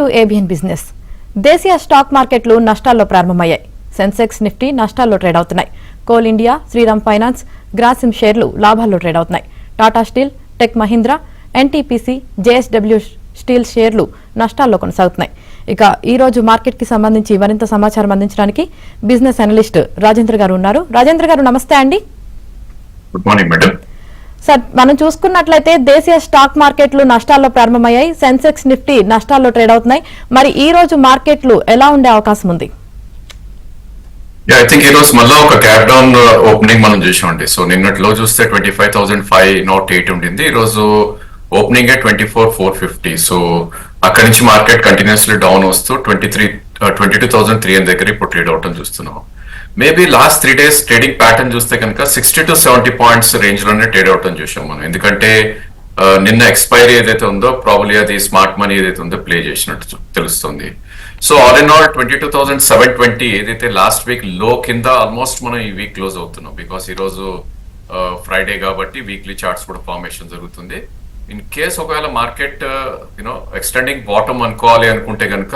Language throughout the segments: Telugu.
To ABN business. దేశీయ స్టాక్ మార్కెట్లు నష్టాల్లో ప్రారంభమయ్యాయి. సెన్సెక్స్ నిఫ్టీ నష్టాల్లో ట్రేడ్ అవుతున్నాయి. Coal India Shriram finance Grasim షేర్లు లాభాల్లో ట్రేడ్ అవుతున్నాయి. Tata steel tech Mahindra NTPC JSW steel షేర్లు నష్టాల్లో కొనసాగుతున్నాయి. ఇక ఈ రోజు మార్కెట్కి సంబంధించి మరింత సమాచారం అందించడానికి బిజినెస్ అనలిస్ట్ రాజేంద్ర గారు ఉన్నారు. రాజేంద్ర గారు నమస్తే అండి. Good morning madam. సార్ మనం చూసుకున్నట్లయితే దేశీయ స్టాక్ మార్కెట్లు నష్టాల్లో ప్రారంభమయ్యాయి. సెన్సెక్స్ నిఫ్టీ నష్టాల్లో ట్రేడ్ అవుతున్నాయి. మరి ఈ రోజు మార్కెట్లు ఎలా ఉండే అవకాశం ఉంది? ఐ థింక్ ఈ రోజు మళ్ళీ ఒక గ్యాప్ డౌన్ ఓపెనింగ్ మనం చూసామండి సో నిన్నట్లో చూస్తే twenty five thousand five nought eight ఉండింది. ఈ రోజు opening twenty four four fifty so అక్కడి నుంచి మార్కెట్ కంటిన్యూస్లీ డౌన్ వస్తూ twenty three twenty two thousand three దగ్గర ఇప్పుడు ట్రేడ్ అవటం చూస్తున్నాం. Maybe last three days trading pattern చూస్తే కనుక సిక్స్టీ టు సెవెంటీ పాయింట్స్ రేంజ్లోనే ట్రేడ్ అవటం చూసాం మనం. ఎందుకంటే నిన్న ఎక్స్పైరీ ఏదైతే ఉందో ప్రాబ్లీ అది స్మార్ట్ మనీ ఏదైతే ఉందో ప్లే చేసినట్టు తెలుస్తుంది. So all in all twenty two thousand seven twenty ఏదైతే లాస్ట్ వీక్లో కింద ఆల్మోస్ట్ మనం ఈ వీక్ క్లోజ్ అవుతున్నాం. బికాస్ ఈ రోజు ఫ్రైడే కాబట్టి వీక్లీ చార్ట్స్ కూడా ఫార్మేషన్ జరుగుతుంది. ఇన్ కేస్ ఒకవేళ market you know extending bottom అనుకోవాలి అనుకుంటే కనుక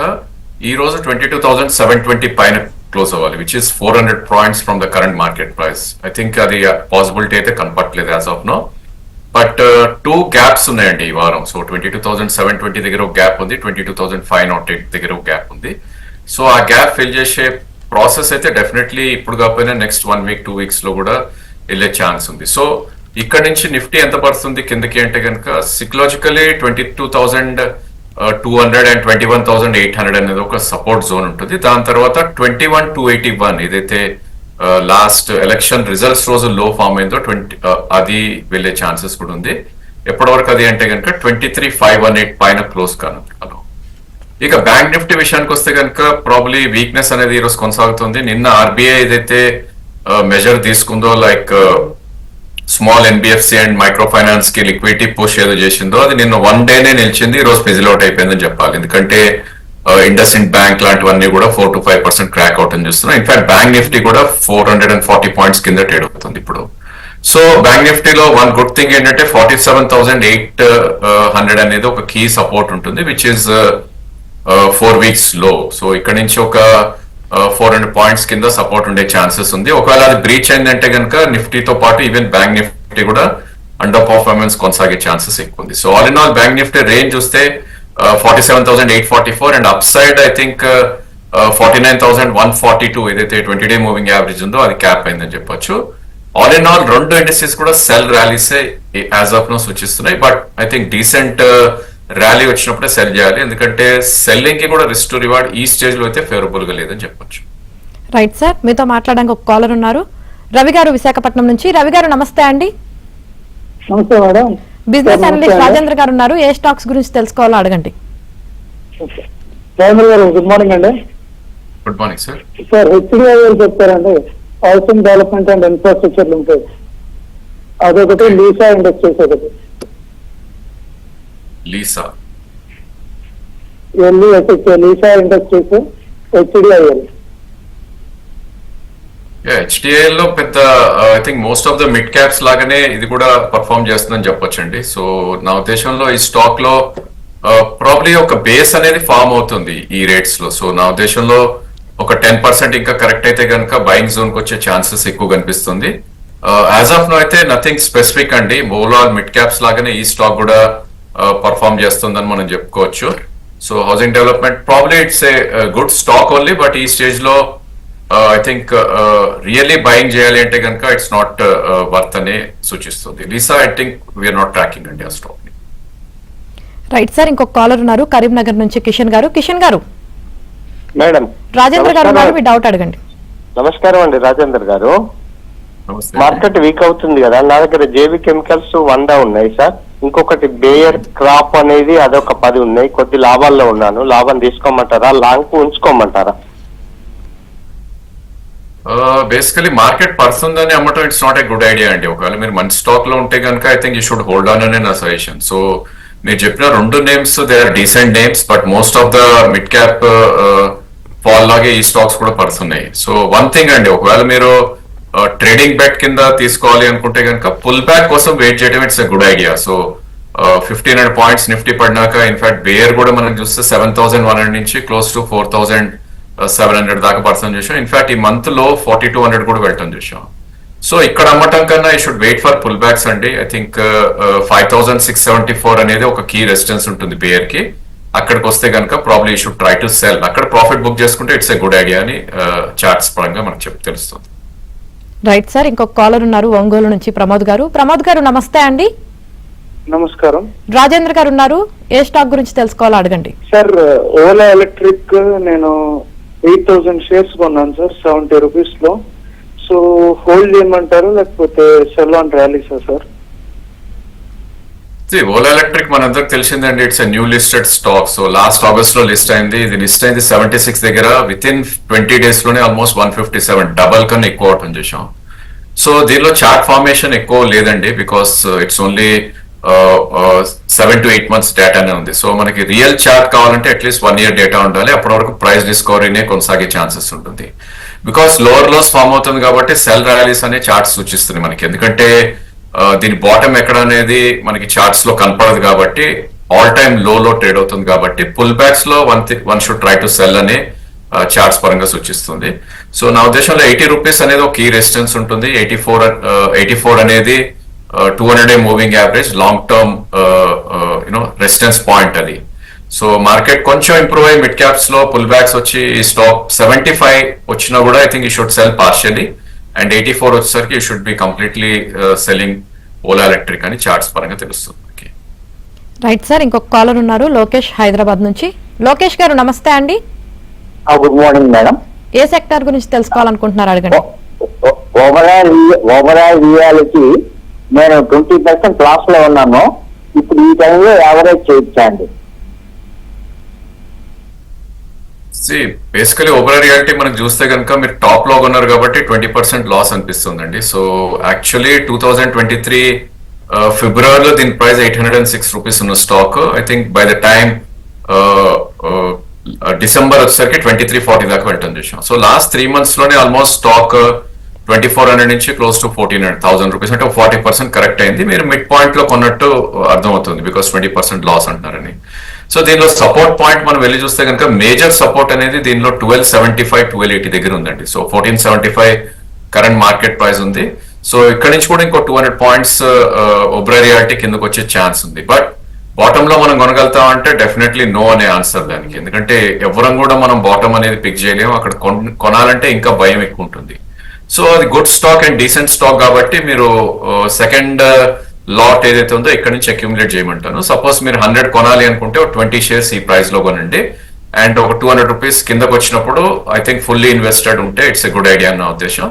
ఈ రోజు twenty two thousand seven twenty పైన క్లోజ్ అవ్వాలి which is four hundred points from the current market price I think అది పాసిబిలిటీ అయితే కనపట్లేదు as of now but two gaps ఉన్నాయండి ఈ వారం. So twenty two thousand seven twenty దగ్గర ఒక గ్యాప్ ఉంది twenty two thousand five nought eight దగ్గర ఒక గ్యాప్ ఉంది. సో ఆ గ్యాప్ ఫిల్ చేసే ప్రాసెస్ అయితే డెఫినెట్లీ ఇప్పుడు కాకపోయినా నెక్స్ట్ వన్ వీక్ టూ వీక్స్లో కూడా వెళ్ళే ఛాన్స్ ఉంది. సో ఇక్కడ నుంచి నిఫ్టీ ఎంత పడుతుంది కిందకి అంటే కనుక psychologically twenty two thousand two hundred and twenty one thousand eight hundred అనేది ఒక సపోర్ట్ జోన్ ఉంటుంది. దాని తర్వాత twenty one two eighty one ఏదైతే లాస్ట్ ఎలక్షన్ రిజల్ట్స్ రోజు లో ఫామ్ అయిందో ట్వంటీ అది వెళ్ళే ఛాన్సెస్ కూడా ఉంది. ఎప్పటి వరకు అది అంటే కనుక twenty three five one eight పైన క్లోజ్ కాను. కాను. ఇక బ్యాంక్ నిఫ్టీ విషయానికి వస్తే కనుక ప్రాబ్లీ వీక్నెస్ అనేది ఈరోజు కొనసాగుతుంది. నిన్న ఆర్బీఐ ఏదైతే measure తీసుకుందో like small NBFC and micro ఫైనాన్స్కి liquidity push ఏదో చేసిందో అది నిన్న వన్ డేనే నిలిచింది ఈ రోజు ఫిజిల్ అవుట్ అయిపోయిందని చెప్పాలి. ఎందుకంటే ఇండస్ ఇండ్ బ్యాంక్ లాంటివన్నీ కూడా four to five percent crack out అని చూస్తున్నాం. ఇన్ఫాక్ట్ బ్యాంక్ నిఫ్టీ కూడా four hundred and forty points కింద ట్రేడ్ అవుతుంది ఇప్పుడు. సో బ్యాంక్ నిఫ్టీలో వన్ గుడ్ థింగ్ ఏంటంటే forty seven thousand eight hundred అనేది ఒక కీ సపోర్ట్ ఉంటుంది విచ్ ఇస్ ఫోర్ వీక్స్లో సో ఇక్కడ నుంచి ఒక ఫోర్ హండ్రెడ్ పాయింట్స్ కింద సపోర్ట్ ఉండే ఛాన్సెస్ ఉంది. ఒకవేళ అది బ్రీచ్ అయిందంటే కనుక నిఫ్టీతో పాటు ఈవెన్ బ్యాంక్ నిఫ్టీ కూడా అండర్ పర్ఫార్మెన్స్ కొనసాగే ఛాన్సెస్ ఎక్కువ ఉంది. So all in all bank Nifty range చూస్తే forty seven thousand eight forty four and up side I think forty nine thousand one forty two ఏదైతే ట్వంటీ డే మూవింగ్ యావరేజ్ ఉందో అది క్యాప్ అయిందని చెప్పొచ్చు. ఆల్ ఇన్ ఆల్ రెండు ఇండస్ట్రీస్ కూడా సెల్ ర్యాలీసే యాజ్ ఆఫ్ నో సూచిస్తున్నాయి. But I think decent rally వచ్చినప్పుడే సెల్ చేయాలి. ఎందుకంటే సెల్లింగ్కి కూడా రిస్క్ టు రివార్డ్ ఈ స్టేజ్లో అయితే ఫేవరబుల్గా లేదని చెప్పొచ్చు. రైట్ సార్ మీతో మాట్లాడడానికి ఒక కాలర్ ఉన్నారు. రవి గారు విశాఖపట్నం నుంచి. రవి గారు నమస్తే అండి. నమస్తే మేడం. బిజినెస్ అనలిస్ట్ రాజేంద్ర గారు ఉన్నారు. ఏ స్టాక్స్ గురించి తెలుసుకోవాలో అడగండి. రాజేంద్ర గారు గుడ్ మార్నింగ్ అండి. Good morning sir. Sir HDI garu చెప్తారండి. Housing development and infrastructure limited. అదొకటి లీసా ఇండస్ట్రీస్ ఒకటి Lesha. LESH Lesha industries HDIL HDI లో పెద్ద I think most of the mid caps లాగానే ఇది కూడా పర్ఫామ్ చేస్తుందని చెప్పొచ్చండి. సో నా ఉద్దేశంలో ఈ స్టాక్లో ప్రాబ్లీ ఒక బేస్ అనేది ఫామ్ అవుతుంది ఈ రేట్స్లో. సో నా ఉద్దేశంలో ఒక టెన్ పర్సెంట్ ఇంకా కరెక్ట్ అయితే కనుక బయింగ్ జోన్కి వచ్చే ఛాన్సెస్ ఎక్కువ కనిపిస్తుంది. యాజ్ ఆఫ్ నో అయితే నథింగ్ స్పెసిఫిక్ అండి. ఓవరాల్ మిడ్ క్యాప్స్ లాగానే ఈ స్టాక్ కూడా పర్ఫామ్ చేస్తుందని మనం చెప్పుకోవచ్చు. So housing development probably it's a good stock only but ఈ స్టేజ్లో ఐ థింక్ రియల్లీ బయింగ్ చేయాలి అంటే కనుక ఇట్స్ నాట్ వర్త్ అని సూచిస్తుంది. Lisa I think we're not tracking అండి ఆ స్టాక్ని రైట్ సార్ ఇంకొక కాలర్ ఉన్నారు కరీంనగర్ నుంచి కిషన్ గారు. కిషన్ గారు. మేడం రాజేంద్ర గారు ఉన్నారు నమస్కారం. మీ డౌట్ అడగండి. నమస్కారం అండి రాజేందర్ గారు. నమస్తే. మార్కెట్ వీక్ అవుతుంది కదా నా దగ్గర జేబీ కెమికల్స్ వంద ఉన్నాయి సార్ ఇంకొకటి బేయర్ క్రాప్ అనేది అదొక పది ఉన్నాయి. కొద్ది లాభాల్లో ఉన్నాను. లాభం తీసుకోమంటారా? లాంగ్కు ఉంచుకోమంటారా బేసికలీ మార్కెట్ పడుతుందని అమ్మటం it's not a good idea అండి. ఒకవేళ మీరు మంచి స్టాక్లో ఉంటే కనుక I think you should hold on అనే నా సజెషన్ సో మీరు చెప్పిన రెండు names they are decent names but most of the mid cap fall లాగే ఈ స్టాక్స్ కూడా పడుతున్నాయి సో వన్ థింగ్ అండి ఒకవేళ మీరు ట్రేడింగ్ బెట్ కింద తీసుకోవాలి అనుకుంటే కనుక పుల్ బ్యాక్ కోసం వెయిట్ చేయడం it's a good idea so fifteen hundred points Nifty పడినాక in fact Bayer కూడా మనం చూస్తే సెవెన్ థౌసండ్ వన్ హండ్రెడ్ నుంచి close to four thousand seven hundred దాకా పర్సన్ చూసాం ఇన్ఫాక్ట్ ఈ మంత్లో ఫార్టీ టూ హండ్రెడ్ కూడా వెళ్ళటం చూసాం సో ఇక్కడ అమ్మటం కన్నా I should wait for pull backs అండి I think five thousand six seventy four అనేది ఒక కీ రెసిస్టెన్స్ ఉంటుంది బేయర్కి. అక్కడికి వస్తే కనుక probably should try to sell అక్కడ ప్రాఫిట్ బుక్ చేసుకుంటే ఇట్స్ ఎ గుడ్ ఐడియా అని చార్ట్స్ పరంగా మనకు చెప్పి తెలుస్తుంది. రైట్ సార్ ఇంకొక కాలర్ ఉన్నారు ఒంగోలు నుంచి ప్రమోద్ గారు. ప్రమోద్ గారు నమస్తే అండి. నమస్కారం. రాజేంద్ర గారు ఉన్నారు. ఏ స్టాక్ గురించి తెలుసుకోవాలో అడగండి. సార్ ఓలా ఎలక్ట్రిక్ నేను ఎయిట్ థౌసండ్ షేర్స్ కొన్నాను సార్ సెవెంటీ రూపీస్లో సో హోల్డ్ చేయమంటారు లేకపోతే సెల్ ఆన్ ర్యాలీసా సార్? ఓలా ఎలక్ట్రిక్ మనందరికి తెలిసిందండి it's new listed stock so last ఆగస్ట్లో లిస్ట్ అయింది. ఇది లిస్ట్ అయింది సెవెంటీ సిక్స్ దగ్గర. విత్ ఇన్ ట్వంటీ డేస్లోనే almost one fifty seven double కన్నా ఎక్కువ అవటం చేసాం సో దీనిలో చార్ట్ ఫార్మేషన్ ఎక్కువ లేదండి because it's only seven to eight months డేటానే ఉంది. సో మనకి రియల్ చార్ట్ కావాలంటే at least one year data ఉండాలి. అప్పటి వరకు ప్రైస్ డిస్కవరీనే కొనసాగే ఛాన్సెస్ ఉంటుంది. బికాస్ లోవర్ లోస్ ఫామ్ అవుతుంది కాబట్టి సెల్ ర్యాలీస్ అనే చార్ట్స్ సూచిస్తుంది మనకి. ఎందుకంటే uh, దీని బాటమ్ ఎక్కడ అనేది మనకి చార్ట్స్లో కనపడదు కాబట్టి ఆల్ టైమ్లో లో ట్రేడ్ అవుతుంది కాబట్టి pull బ్యాక్స్లో one one should try to sell అనే చార్ట్స్ పరంగా సూచిస్తుంది. సో నా ఉద్దేశంలో ఎయిటీ రూపీస్ అనేది ఒక కీ రెసిస్టెన్స్ ఉంటుంది. ఎయిటీ ఫోర్ ఎయిటీ ఫోర్ అనేది two hundred a moving average long term you know resistance point అది. సో మార్కెట్ కొంచెం ఇంప్రూవ్ అయ్యి మిడ్ క్యాప్స్లో పుల్ బ్యాక్స్ వచ్చి స్టాక్ సెవెంటీ ఫైవ్ వచ్చినా కూడా I think you should sell partially and eighty four వచ్చేసరికి you should be completely selling Ola electric అని చార్ట్స్ పరంగా తెలుస్తుంది. రైట్ సార్ ఇంకొక కాలర్ ఉన్నారు. లోకేష్ హైదరాబాద్ నుంచి. లోకేష్ గారు నమస్తే అండి. గుడ్ మార్నింగ్ మేడం ఏ సెక్టార్ గురించి తెలుసుకోవాలనుకుంటున్నారు అడగండి. ఓవరాల్ ఓవరాల్ రియాలిటీ నేను ట్వంటీ పర్సెంట్ క్లాస్లో ఉన్నాను. ఇప్పుడు ఈ టైంలో యావరేజ్ చేయించండి. బేసికలీ ఓవర్ రియాలిటీ మనకు చూస్తే కనుక మీరు టాప్లో ఉన్నారు కాబట్టి ట్వంటీ పర్సెంట్ లాస్ అనిపిస్తుందండి. So actually two thousand twenty three ఫిబ్రవరిలో దీని price eight hundred and six rupees ఉన్న stock I think by the time December వచ్చేసరికి ట్వంటీ త్రీ ఫార్టీ దాకా వెళ్ళటం చూసాం so last three మంత్స్లోనే almost stock twenty four hundred నుంచి close to fourteen hundred thousand rupees అంటే ఫార్టీ పర్సెంట్ కరెక్ట్ అయింది. మీరు మిడ్ పాయింట్లో కొన్నట్టు uh, అర్థమవుతుంది బికాస్ ట్వంటీ పర్సెంట్ లాస్ అంటున్నారని. సో దీనిలో సపోర్ట్ పాయింట్ మనం వెళ్ళి చూస్తే కనుక మేజర్ సపోర్ట్ అనేది దీనిలో twelve seventy five twelve eighty దగ్గర ఉందండి. So fourteen seventy five current market price ఉంది. సో ఇక్కడ నుంచి కూడా ఇంకో two hundred points Oberoi Realty కిందకు వచ్చే ఛాన్స్ ఉంది. బట్ బాటమ్లో మనం కొనగలుగుతాం అంటే డెఫినెట్లీ నో అనే ఆన్సర్ దానికి. ఎందుకంటే ఎవరం కూడా మనం బాటమ్ అనేది పిక్ చేయలేము. అక్కడ కొనాలంటే ఇంకా భయం ఎక్కువ ఉంటుంది సో అది good stock and decent stock కాబట్టి మీరు సెకండ్ లాట్ ఏదైతే ఉందో ఇక్కడ నుంచి అక్యూములేట్ చేయమంటాను. సపోజ్ మీరు హండ్రెడ్ కొనాలి అనుకుంటే ట్వంటీ షేర్స్ ఈ ప్రైస్లో కొనండి. అండ్ ఒక టూ హండ్రెడ్ రూపీస్ కిందకు వచ్చినప్పుడు ఐ థింక్ ఫుల్లీ ఇన్వెస్టెడ్ ఉంటే ఇట్స్ ఎ గుడ్ ఐడియా నా ఉద్దేశం.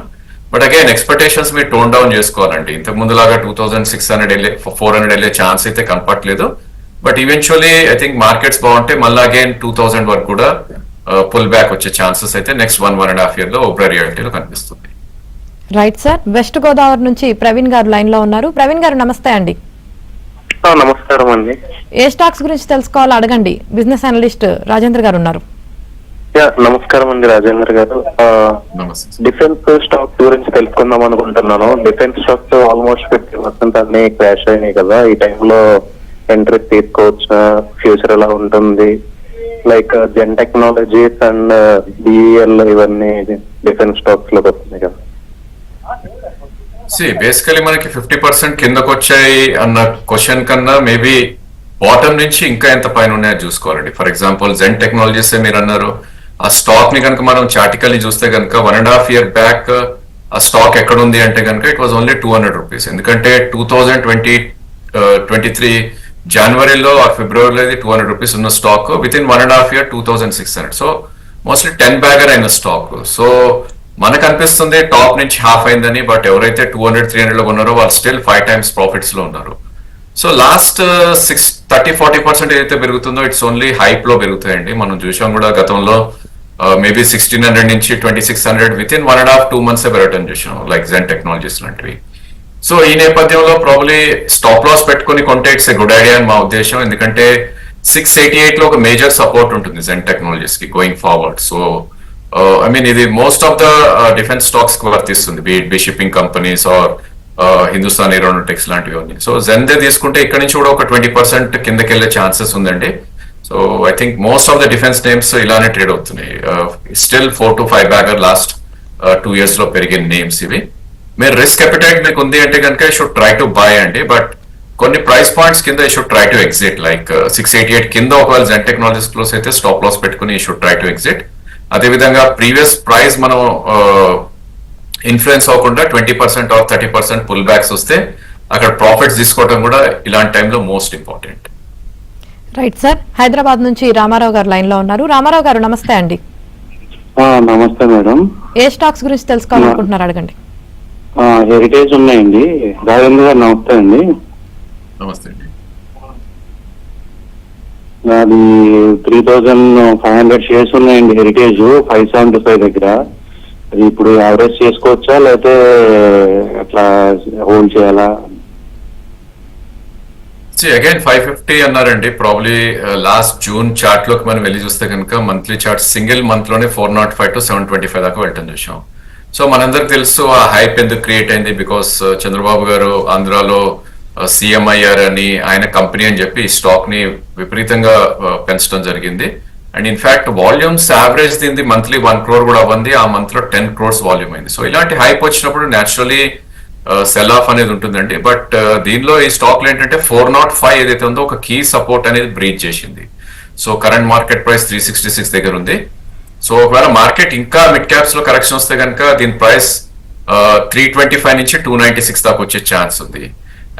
బట్ అగైన్ ఎక్స్పెక్టేషన్స్ మీరు టోన్ డౌన్ చేసుకోవాలండి. ఇంతకు ముందులాగా టూ థౌసండ్ సిక్స్ హండ్రెడ్ వెళ్ళే ఫోర్ హండ్రెడ్ వెళ్ళే ఛాన్స్ అయితే కనపట్లేదు but eventually I think markets బాగుంటే మళ్ళీ అగైన్ టూ థౌసండ్ వరకు కూడా పుల్ బ్యాక్ వచ్చే ఛాన్సెస్ అయితే next one one and half ఇయర్లో ఓబ్రా రియాలిటీలో కనిపిస్తుంది. రైట్ సార్ వెస్ట్ గోదావరి నుంచి ప్రవీణ్ గారు లైన్లో ఉన్నారు. ప్రవీణ్ గారు నమస్తే అండి. నమస్కారం అండి. ఏ స్టాక్స్ గురించి తెలుసుకోవాలో అడగండి. బిజినెస్ అనలిస్ట్ రాజేంద్ర గారు ఉన్నారు. యా, నమస్కారం అండి రాజేంద్ర గారు. డిఫెన్స్ స్టాక్స్ గురించి తెలుసుకుందాం అనుకుంటున్నాను. Defence stocks almost fifty percent అన్ని క్రాష్ అయినాయి కదా. ఈ టైంలో ఎంట్రీ తీసుకోవచ్చు? ఫ్యూచర్ ఎలా ఉంటుంది? Like Zen technologies and BEL ఇవన్నీ డిఫెన్స్ స్టాక్స్లోకి వస్తున్నాయి కదా. సి బేసికలీ మనకి ఫిఫ్టీ పర్సెంట్ కిందకు వచ్చాయి అన్న క్వశ్చన్ కన్నా మేబీ బాటమ్ నుంచి ఇంకా ఎంత పైన ఉన్నాయో చూసుకోవాలండి. ఫర్ ఎగ్జాంపుల్ జెన్ టెక్నాలజీస్ మీరు అన్నారు. ఆ స్టాక్ని కనుక మనం చాటికల్లీ చూస్తే కనుక one and half year back ఆ స్టాక్ ఎక్కడ ఉంది అంటే కనుక it was only two hundred rupees ఎందుకంటే two thousand twenty twenty three జనవరిలో ఆ ఫిబ్రవరిలో టూ హండ్రెడ్ రూపీస్ ఉన్న stock within one and half year two thousand six hundred so mostly ten bagger అయిన స్టాక్ సో మనకు అనిపిస్తుంది టాప్ నుంచి హాఫ్ అయిందని బట్ ఎవరైతే టూ హండ్రెడ్ త్రీ హండ్రెడ్లో ఉన్నారో వాళ్ళు స్టిల్ ఫైవ్ టైమ్స్ ప్రాఫిట్స్లో ఉన్నారు. So last six thirty forty percent ఏదైతే పెరుగుతుందో ఇట్స్ ఓన్లీ హైప్లో పెరుగుతాయండి. మనం చూసాం కూడా గతంలో మేబీ సిక్స్టీన్ హండ్రెడ్ నుంచి twenty six hundred within one and half two months పెరగటం చూసాం లైక్ జెన్ టెక్నాలజీస్ లాంటివి. సో ఈ నేపథ్యంలో ప్రాబ్లీ స్టాప్ లాస్ పెట్టుకుని కొంటే ఇట్స్ ఎ గుడ్ ఐడియా అని మా ఉద్దేశం. ఎందుకంటే సిక్స్ ఎయిటీ ఎయిట్లో ఒక మేజర్ సపోర్ట్ ఉంటుంది Zen టెక్నాలజీస్కి going forward so I mean ఇది మోస్ట్ ఆఫ్ ద డిఫెన్స్ స్టాక్స్కి వర్తిస్తుంది. Beat B shipping companies or Hindustan aeronautics లాంటివి ఉన్నాయి సో జెన్దే తీసుకుంటే ఇక్కడ నుంచి కూడా ఒక ట్వంటీ పర్సెంట్ కిందకి వెళ్ళే ఛాన్సెస్ ఉందండి. So I think most of the defence names ఇలానే ట్రేడ్ అవుతున్నాయి. Still four to five bagger last two ఇయర్స్లో పెరిగిన నేమ్స్ ఇవి. మీరు రిస్క్ అపిటైట్ మీకు ఉంది అంటే కనుక షుడ్ ట్రై టు బై అండి. బట్ కొన్ని ప్రైస్ పాయింట్స్ కింద ఈ should try to exit like six eighty eight కింద ఒకవేళ జెన్ టెక్నాలజీస్ క్లోజ్ అయితే స్టాప్ లాస్ పెట్టుకుని షుడ్ ట్రై టు ఎగ్జిట్ అదేవిధంగా ప్రీవియస్ ప్రైస్ మనం ఇన్ఫ్లుయెన్స్ అవ్వకుండా twenty percent or thirty percent pull backs వస్తే అక్కడ ప్రాఫిట్స్ తీసుకోవడం కూడా ఇలాంటి టైంలో most important right sir Hyderabad నుంచి రామారావు గారు లైన్లో ఉన్నారు. రామారావు గారు నమస్తే అండి. ఆ, నమస్తే మేడం. ఏ స్టాక్స్ గురించి తెలుసుకోవాలనుకుంటున్నారు? అడగండి. హెరిటేజ్ ఉన్నాయండి. రాజేంద్ర గారు నమస్తే అండి నమస్తే అండి. నాది three thousand five hundred shares ఉన్నాయండి హెరిటేజ్ ఫైవ్ సెవెంటీ ఫైవ్ దగ్గర. అది ఇప్పుడు యావరేజ్ చేసుకోవచ్చా లేకపోతే అట్లా హోల్డ్ చేయాలా? అగైన్ ఫైవ్ ఫిఫ్టీ అన్నారండి. ప్రాబ్లీ లాస్ట్ జూన్ చార్ట్లోకి మనం వెళ్ళి చూస్తే కనుక monthly chart single మంత్లోనే four not five to seven twenty five దాకా వెళ్ళటం చూసాం సో మనందరికి తెలుసు ఆ హైప్ ఎందుకు క్రియేట్ అయింది? బికాస్ uh, చంద్రబాబు గారు ఆంధ్రాలో uh, సీఎం అని ఆయన కంపెనీ అని చెప్పి స్టాక్ని విపరీతంగా uh, పెంచడం జరిగింది. And in fact volumes average దీనిది మంత్లీ వన్ క్రోర్ కూడా అవ్వంది. ఆ మంత్లో టెన్ క్రోర్స్ వాల్యూమ్ అయింది. సో ఇలాంటి హైప్ వచ్చినప్పుడు న్యాచురలీ సెల్ ఆఫ్ అనేది ఉంటుందండి. బట్ దీనిలో ఈ స్టాక్లో ఏంటంటే ఫోర్ నాట్ ఫైవ్ ఏదైతే ఉందో ఒక కీ సపోర్ట్ అనేది బ్రీచ్ చేసింది. So current market price three sixty six దగ్గర ఉంది. సో ఒకవేళ మార్కెట్ ఇంకా మిడ్ క్యాప్స్లో కరెక్షన్ వస్తే కనుక దీని ప్రైస్ త్రీ ట్వంటీ ఫైవ్ నుంచి టూ నైన్టీ సిక్స్ దాకా వచ్చే ఛాన్స్ ఉంది.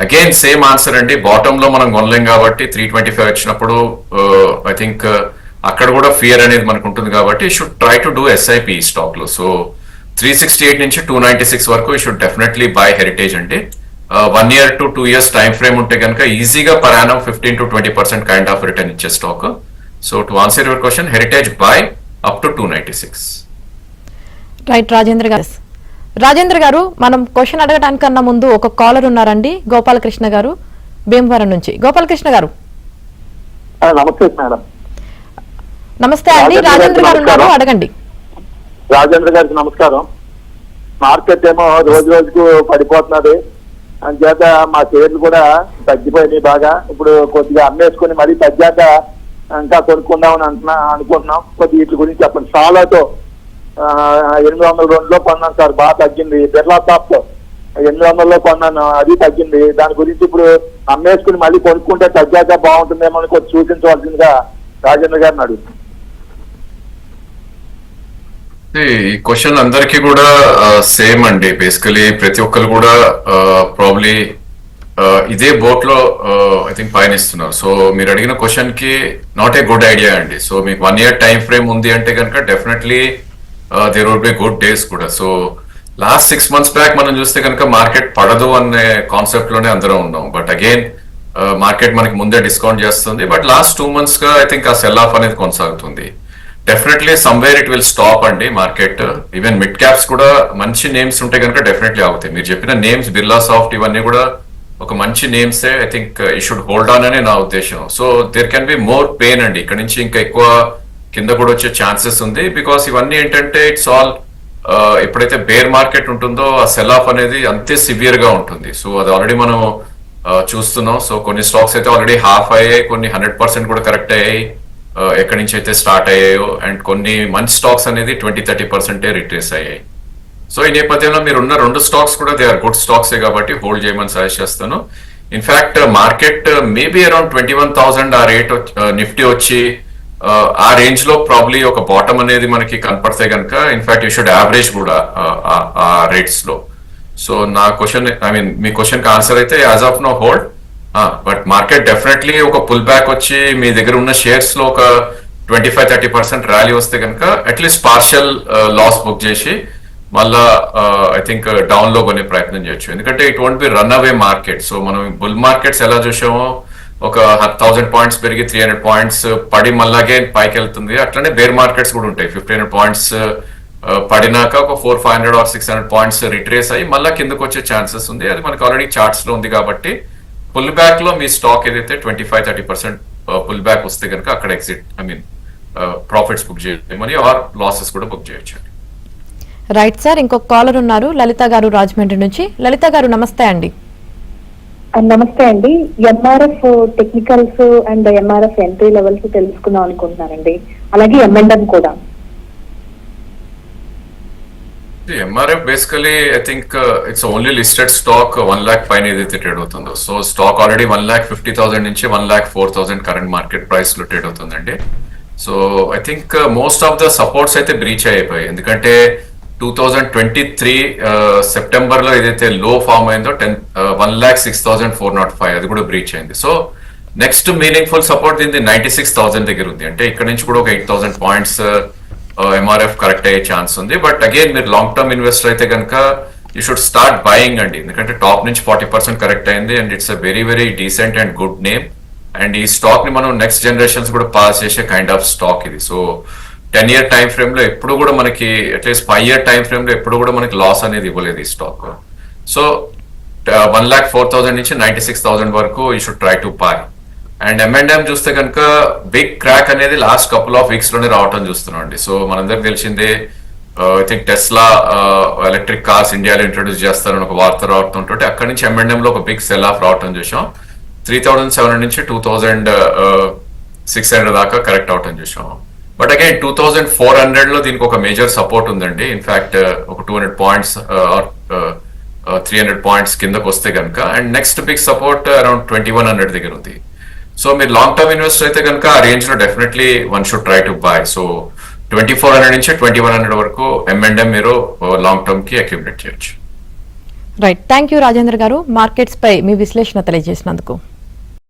అగైన్ సేమ్ ఆన్సర్ అండి. బాటమ్లో మనం కొనలేం కాబట్టి త్రీ ట్వంటీ ఫైవ్ వచ్చినప్పుడు ఐ థింక్ అక్కడ కూడా ఫియర్ అనేది మనకు ఉంటుంది కాబట్టి should try to do SIP స్టాక్లో. సో త్రీ సిక్స్టీ ఎయిట్ నుంచి టూ నైన్టీ సిక్స్ వరకు షుడ్ డెఫినెట్లీ బై హెరిటేజ్ అండి. One year to two years time frame ఉంటే కనుక ఈజీగా per annum fifteen to twenty percent kind of return ఇచ్చే stock so to answer your question Heritage buy up to two ninety six right Rajendra garu. Rajendra garu మనం క్వశ్చన్ అడగడానికన్నా ముందు ఒక కాలర్ ఉన్నారండి గోపాలకృష్ణ గారు భీమవరం నుంచి. గోపాలకృష్ణ గారు. నమస్తే మేడం. నమస్తే అండి రాజేంద్ర గారు గారు ఉన్నారు. అడగండి. రాజేంద్ర గారికి నమస్కారం. మార్కెట్ ఏమో రోజు రోజుకు పడిపోతున్నది. అంచేత మా షేర్లు కూడా తగ్గిపోయినాయి బాగా. ఇప్పుడు కొద్దిగా అమ్మేసుకుని మరీ తగ్గాక ఇంకా కొనుక్కుందామని అంటున్నా అనుకుంటున్నాం. కొద్ది వీటి గురించి చెప్పండి. సాలాతో ఎనిమిది వందల రెండులో కొన్నాను సార్ బాగా తగ్గింది. బిర్లా టాప్లో ఎనిమిది వందల్లో కొన్నాను అది తగ్గింది. దాని గురించి ఇప్పుడు అమ్మేసుకుని మళ్ళీ కొనుక్కుంటే తగ్గాక బాగుంటుందేమో అని కొంచెం సూచించవలసిందిగా రాజేంద్ర గారిని అడుగుతున్నాను ఈ క్వశ్చన్ అందరికీ కూడా సేమ్ అండి. బేసికలీ ప్రతి ఒక్కరు కూడా ప్రాబ్లీ Uh, ఇదే బోట్లో ఐ థింక్ పయనిస్తున్నారు. సో మీరు అడిగిన క్వశ్చన్కి నాట్ ఏ గుడ్ ఐడియా అండి. సో మీకు వన్ ఇయర్ టైం ఫ్రేమ్ ఉంది అంటే కనుక definitely there would be good days కూడా. So last six months back మనం చూస్తే కనుక మార్కెట్ పడదు అనే కాన్సెప్ట్లోనే అందరం ఉన్నాం. బట్ అగైన్ మార్కెట్ మనకి ముందే డిస్కౌంట్ చేస్తుంది. బట్ లాస్ట్ టూ మంత్స్గా ఐ థింక్ ఆ సెల్ ఆఫ్ అనేది కొనసాగుతుంది. Definitely somewhere it will stop అండి మార్కెట్ ఈవెన్ మిడ్ క్యాప్స్ కూడా మంచి నేమ్స్ ఉంటే కనుక డెఫినెట్లీ అవుతాయి మీరు చెప్పిన నేమ్స్ బిర్లా సాఫ్ట్ ఇవన్నీ కూడా ఒక మంచి నేమ్స్ ఐ థింక్ ఈ షుడ్ హోల్డ్ ఆన్ అనే నా ఉద్దేశం. So there can be more pain అండి. ఇక్కడ నుంచి ఇంకా ఎక్కువ కింద కూడా వచ్చే ఛాన్సెస్ ఉంది. బికాస్ ఇవన్నీ ఏంటంటే ఇట్స్ ఆల్ uh, ఎప్పుడైతే బేర్ మార్కెట్ ఉంటుందో ఆ సెల్ ఆఫ్ అనేది అంతే సివియర్గా ఉంటుంది. సో అది ఆల్రెడీ మనం uh, చూస్తున్నాం. సో కొన్ని స్టాక్స్ అయితే ఆల్రెడీ హాఫ్ అయ్యాయి కొన్ని హండ్రెడ్ పర్సెంట్ కూడా కరెక్ట్ అయ్యాయి uh, ఎక్కడి నుంచి అయితే స్టార్ట్ అయ్యాయో అండ్ కొన్ని మంచి స్టాక్స్ అనేది ట్వంటీ థర్టీ పర్సెంటే రిట్రేస్ అయ్యాయి. సో ఈ నేపథ్యంలో మీరు ఉన్న రెండు స్టాక్స్ కూడా దే ఆర్ గుడ్ స్టాక్స్ కాబట్టి హోల్డ్ చేయమని సజెస్ట్ చేస్తాను. In fact market maybe around twenty one thousand ఆ రేట్ నిఫ్టీ వచ్చి ఆ, రేంజ్లో ప్రాబ్లీ ఒక బాటమ్ అనేది మనకి కనపడితే కనుక ఇన్ఫాక్ట్ యూ షుడ్ యావరేజ్ కూడా ఆ, ఆ రేట్స్లో. సో నా క్వశ్చన్ ఐ మీన్ మీ క్వశ్చన్కి ఆన్సర్ అయితే as of now hold but market definitely ఒక పుల్ బ్యాక్ వచ్చి మీ దగ్గర ఉన్న షేర్స్లో ఒక twenty five thirty percent rally వస్తే కనుక అట్లీస్ట్ పార్షల్ లాస్ బుక్ చేసి మళ్ళా ఐ థింక్ డౌన్లో కొనే ప్రయత్నం చేయొచ్చు. ఎందుకంటే it won't be runaway market so మనం బుల్ మార్కెట్స్ ఎలా చూసామో ఒక థౌసండ్ పాయింట్స్ పెరిగి త్రీ హండ్రెడ్ పాయింట్స్ పడి మళ్ళాగే పైకి వెళ్తుంది. అట్లనే బేర్ మార్కెట్స్ కూడా ఉంటాయి. ఫిఫ్టీన్ హండ్రెడ్ పాయింట్స్ పడినాక ఒక four five hundred or six hundred points retrace అయ్యి మళ్ళీ కిందకు వచ్చే ఛాన్సెస్ ఉంది. అది మనకి ఆల్రెడీ చార్ట్స్లో ఉంది కాబట్టి పుల్ బ్యాక్లో మీ స్టాక్ ఏదైతే twenty five thirty percent pull back వస్తే కనుక అక్కడ exit I mean profits book చేయమని ఆర్ లాసెస్ కూడా బుక్ చేయొచ్చు. రైట్ సార్ ఇంకొక కాలర్ ఉన్నారు లలిత గారు రాజమండ్రి నుంచి. లలిత గారు నమస్తే అండి. నమస్తే అండి. MRF technicals and MRF entry levels తెలుసుకుందాం అనుకుంటున్నానండి. అలాగే ఎంఎండ్ఎం కూడా. MRF basically I think it's only listed stock one lakh పైన ఏదైతే ట్రేడ్ అవుతుందో. So stock already one lakh fifty thousand నుంచి one lakh four thousand current market ప్రైస్లో ట్రేడ్ అవుతుందండి. So I think most of the supports అయితే బ్రీచ్ అయిపోయాయి. ఎందుకంటే టూ థౌజండ్ ట్వంటీ త్రీ సెప్టెంబర్లో ఏదైతే లో ఫామ్ అయిందో ten one lakh six thousand four naught five అది కూడా బ్రీచ్ అయింది. సో నెక్స్ట్ మీనింగ్ఫుల్ సపోర్ట్ దీనికి నైన్టీ సిక్స్ థౌసండ్ దగ్గర ఉంది. అంటే ఇక్కడ నుంచి కూడా ఒక eight thousand points MRF correct అయ్యే ఛాన్స్ ఉంది. బట్ అగైన్ మీరు లాంగ్ టర్మ్ ఇన్వెస్టర్ అయితే కనుక యూ షుడ్ స్టార్ట్ బయింగ్ అండి. ఎందుకంటే టాప్ నుంచి ఫార్టీ పర్సెంట్ కరెక్ట్ అయింది and it's a very very decent and good name and ఈ స్టాక్ని మనం నెక్స్ట్ జనరేషన్స్ కూడా పాస్ చేసే కైండ్ ఆఫ్ స్టాక్ ఇది. సో టెన్ ఇయర్ టైం ఫ్రేమ్లో ఎప్పుడు కూడా మనకి అట్లీస్ట్ ఫైవ్ ఇయర్ టైం ఫ్రేమ్లో ఎప్పుడు కూడా మనకి లాస్ అనేది ఇవ్వలేదు ఈ stock so one lakh four thousand నుంచి నైన్టీ సిక్స్ థౌసండ్ వరకు you should try to buy and M and M చూస్తే కనుక బిగ్ క్రాక్ అనేది లాస్ట్ కపుల్ ఆఫ్ వీక్స్లోనే రావటం చూస్తున్నాం అండి. సో మనందరికి తెలిసిందే I think Tesla electric cars ఇండియాలో ఇంట్రొడ్యూస్ చేస్తారని ఒక వార్త రావటం ఉంటుంటే అక్కడి నుంచి ఎంఎండ్ఎం లో ఒక బిగ్ సెల్ ఆఫ్ రావటం చూసాం త్రీ థౌసండ్ సెవెన్ నుంచి టూ థౌసండ్ సిక్స్ హండ్రెడ్ దాకా కరెక్ట్ అవటం చూసాం but again two thousand four హండ్రెడ్లో దీనికి ఒక మేజర్ సపోర్ట్ ఉందండి. ఇన్ఫాక్ట్ uh, ఒక two hundred points three hundred points కిందకు వస్తే కనుక and next big support around twenty one hundred దగ్గర ఉంది. సో మీరు లాంగ్ టర్మ్ ఇన్వెస్టర్ అయితే కనుక ఆ రేంజ్లో definitely one should try to buy so twenty four hundred నుంచి ట్వంటీ వన్ హండ్రెడ్ వరకు ఎంఎండ్ఎం మీరు uh, లాంగ్ టర్మ్కి అక్యుమిలేట్ చేయొచ్చు. Right thank you Rajendra garu. Markets పై మీ విశ్లేషణ తెలియజేసినందుకు.